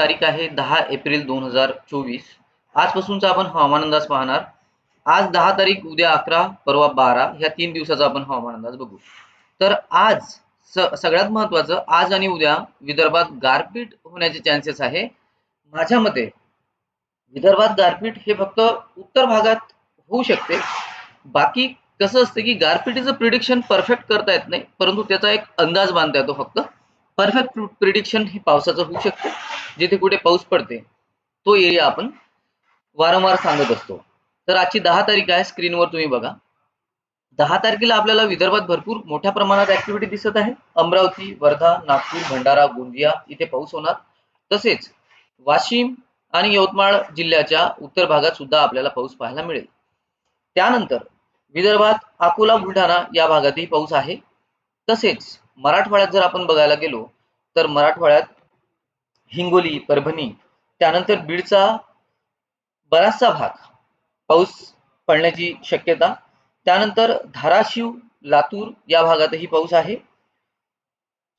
तारीख आहे दहा एप्रिल दोन हजार चोवीस. आजपासूनचा आपण हवामान अंदाज पाहणार. आज दहा तारीख उद्या अकरा परवा बारा ह्या तीन दिवसाचा आपण हवामान अंदाज बघू. तर आज सगळ्यात महत्वाचं आज आणि उद्या विदर्भात गारपीट होण्याचे चान्सेस आहे. माझ्या मते विदर्भात गारपीट हे फक्त उत्तर भागात होऊ शकते. बाकी कसं असतं की गारपिटीचं प्रिडिक्शन परफेक्ट करता येत नाही परंतु त्याचा एक अंदाज बांधता येतो फक्त. परफेक्ट प्रिडिक्शन हे पावसाचं होऊ शकते. जिथे कुठे पाऊस पडते तो एरिया आपण वारंवार सांगत असतो. तर आजची दहा तारीख आहे स्क्रीनवर तुम्ही बघा. दहा तारखेला आपल्याला विदर्भात भरपूर मोठ्या प्रमाणात ऍक्टिव्हिटी दिसत आहे. अमरावती वर्धा नागपूर भंडारा गोंदिया इथे पाऊस होणार. तसेच वाशिम आणि यवतमाळ जिल्ह्याच्या उत्तर भागात सुद्धा आपल्याला पाऊस पाहायला मिळेल. त्यानंतर विदर्भात अकोला बुलढाणा या भागातही पाऊस आहे. तसेच मराठवाड्यात जर आपण बघायला गेलो तर मराठवाड्यात हिंगोली परभणी त्यानंतर बीडचा बराचसा भाग पाऊस पडण्याची शक्यता. त्यानंतर धाराशिव लातूर या भागातही पाऊस आहे.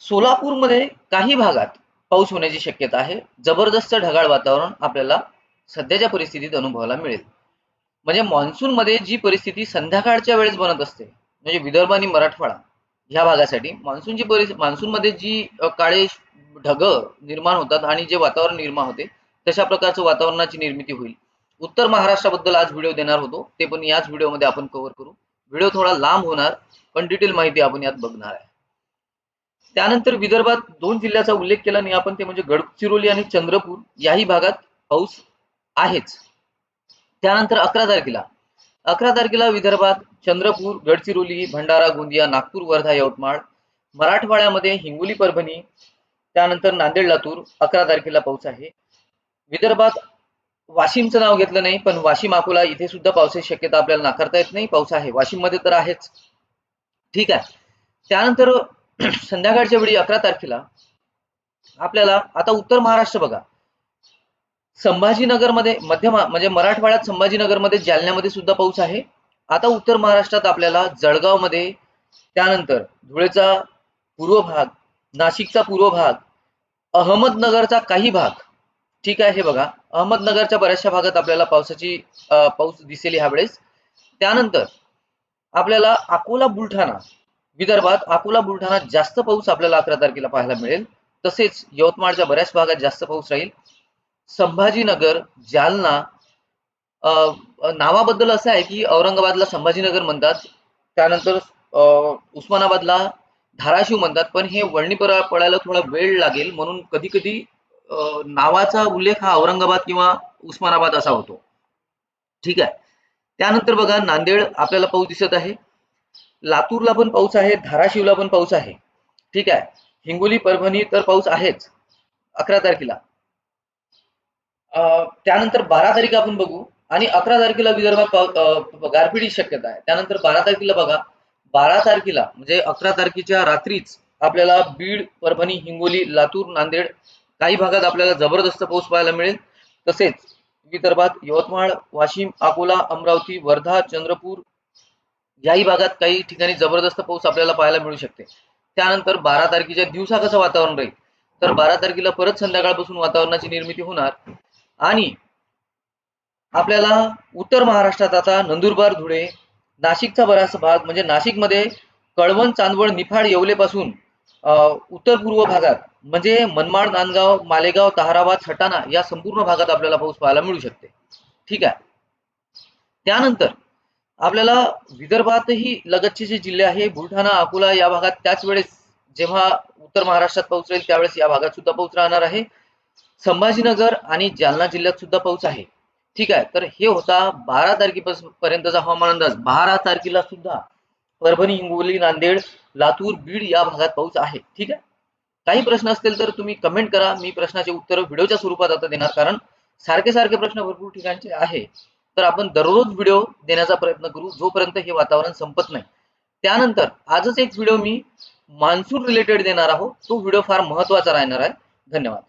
सोलापूरमध्ये काही भागात पाऊस होण्याची शक्यता आहे. जबरदस्त ढगाळ वातावरण आपल्याला सध्याच्या परिस्थितीत अनुभवायला मिळेल. म्हणजे मान्सूनमध्ये जी परिस्थिती संध्याकाळच्या वेळेस बनत असते म्हणजे विदर्भ आणि मराठवाडा ह्या भागासाठी. मान्सूनची परिस्थिती मान्सूनमध्ये जी काळे ढग निर्माण होतात आणि जे वातावरण निर्माण होते तशा प्रकारचं वातावरणाची निर्मिती होईल. उत्तर महाराष्ट्राबद्दल आज व्हिडिओ देणार होतो. ते पण याच व्हिडिओमध्ये आपण कव्हर करू. व्हिडिओ थोडा लांब होणार पण डिटेल माहिती आपण यात बघणार आहे. त्यानंतर विदर्भात दोन जिल्ह्याचा उल्लेख केला नाही आपण ते म्हणजे गडचिरोली आणि चंद्रपूर याही भागात पाऊस आहेच. त्यानंतर अकरा तारखेला. अकरा तारखेला विदर्भात चंद्रपूर गडचिरोली भंडारा गोंदिया नागपूर वर्धा यवतमाळ मराठवाड्यामध्ये हिंगोली परभणी त्यानंतर नांदेड लातूर अकरा तारखेला पाऊस आहे. विदर्भात वाशिमचं नाव घेतलं नाही पण वाशिम अकोला इथे सुद्धा पावसाची शक्यता आपल्याला नाकारता येत नाही. पाऊस आहे. वाशिममध्ये तर आहेच. ठीक आहे. त्यानंतर संध्याकाळच्या वेळी अकरा तारखेला आपल्याला आता उत्तर महाराष्ट्र बघा. संभाजीनगरमध्ये मध्य म्हणजे मराठवाड्यात संभाजीनगरमध्ये जालन्यामध्ये सुद्धा पाऊस आहे. आता उत्तर महाराष्ट्रात आपल्याला जळगावमध्ये त्यानंतर धुळेचा पूर्व भाग नाशिकचा पूर्व भाग अहमदनगरचा काही भाग ठीक आहे हे बघा. अहमदनगरच्या बऱ्याचशा भागात आपल्याला पावसाची पाऊस दिसेल ह्यावेळेस. त्यानंतर आपल्याला अकोला बुलढाणा विदर्भात अकोला बुलढाणा जास्त पाऊस आपल्याला अकरा तारखेला पाहायला मिळेल. तसेच यवतमाळच्या बऱ्याच भागात जास्त पाऊस राहील. संभाजीनगर जालना नावाबद्दल असं आहे की औरंगाबादला संभाजीनगर म्हणतात त्यानंतर उस्मानाबादला धाराशिव म्हणतात पण हे वळणी पडायला थोडा वेळ लागेल म्हणून कधी कधी नावाचा उल्लेख हा औरंगाबाद किंवा उस्मानाबाद असा होतो. ठीक आहे. त्यानंतर बघा नांदेड आपल्याला पाऊस दिसत आहे. लातूरला पण पाऊस आहे धाराशिवला पण पाऊस आहे. ठीक आहे. हिंगोली परभणी तर पाऊस आहेच अकरा तारखेला. त्यानंतर बारा तारीख आपण बघू. आणि अकरा तारखेला विदर्भात गारपिटी शक्यता आहे. त्यानंतर बारा तारखेला बघा बारा तारखेला म्हणजे अकरा तारखेच्या रात्रीच आपल्याला बीड परभणी हिंगोली लातूर नांदेड काही भागात आपल्याला जबरदस्त पाऊस पाहायला मिळेल. तसेच विदर्भात यवतमाळ वाशिम अकोला अमरावती वर्धा चंद्रपूर याही भागात काही ठिकाणी जबरदस्त पाऊस आपल्याला पाहायला मिळू शकते. त्यानंतर बारा तारखेच्या दिवसा कसं वातावरण राहील? तर बारा तारखेला परत संध्याकाळपासून वातावरणाची निर्मिती होणार आणि आपल्याला उत्तर महाराष्ट्रात आता नंदुरबार धुळे नाशिकचा बराचसा भाग म्हणजे नाशिकमध्ये कळवण चांदवड निफाड येवलेपासून उत्तर पूर्व भागात म्हणजे मनमाड नांदगाव मालेगाव तहाराबाद सटाणा या संपूर्ण भागात आपल्याला पाऊस पाहायला मिळू शकते. ठीक आहे? त्यानंतर आपल्याला विदर्भातही लगतचे जे जिल्हे आहे बुलढाणा अकोला या भागात त्याच वेळेस जेव्हा उत्तर महाराष्ट्रात पाऊस राहील त्यावेळेस या भागात सुद्धा पाऊस राहणार आहे. संभाजीनगर आणि जालना जिल्ह्यात सुद्धा पाऊस आहे. ठीक आहे. तर हे होता बारा तारखेपर्यंतचा हवामान अंदाज. बारा तारखेला सुद्धा परभणी हिंगोली नांदेड लातूर बीड या भागात पाऊस आहे. ठीक आहे? काही प्रश्न असतील तर तुम्ही कमेंट करा. मी प्रश्नाचे उत्तर व्हिडिओच्या स्वरूपात आता देणार कारण सारखे सारखे प्रश्न भरपूर ठिकाणचे आहे. तर आपण दररोज व्हिडिओ देण्याचा प्रयत्न करू जोपर्यंत हे वातावरण संपत नाही. त्यानंतर आजच एक व्हिडिओ मी मान्सून रिलेटेड देणार आहोत तो व्हिडिओ फार महत्त्वाचा राहणार आहे. धन्यवाद.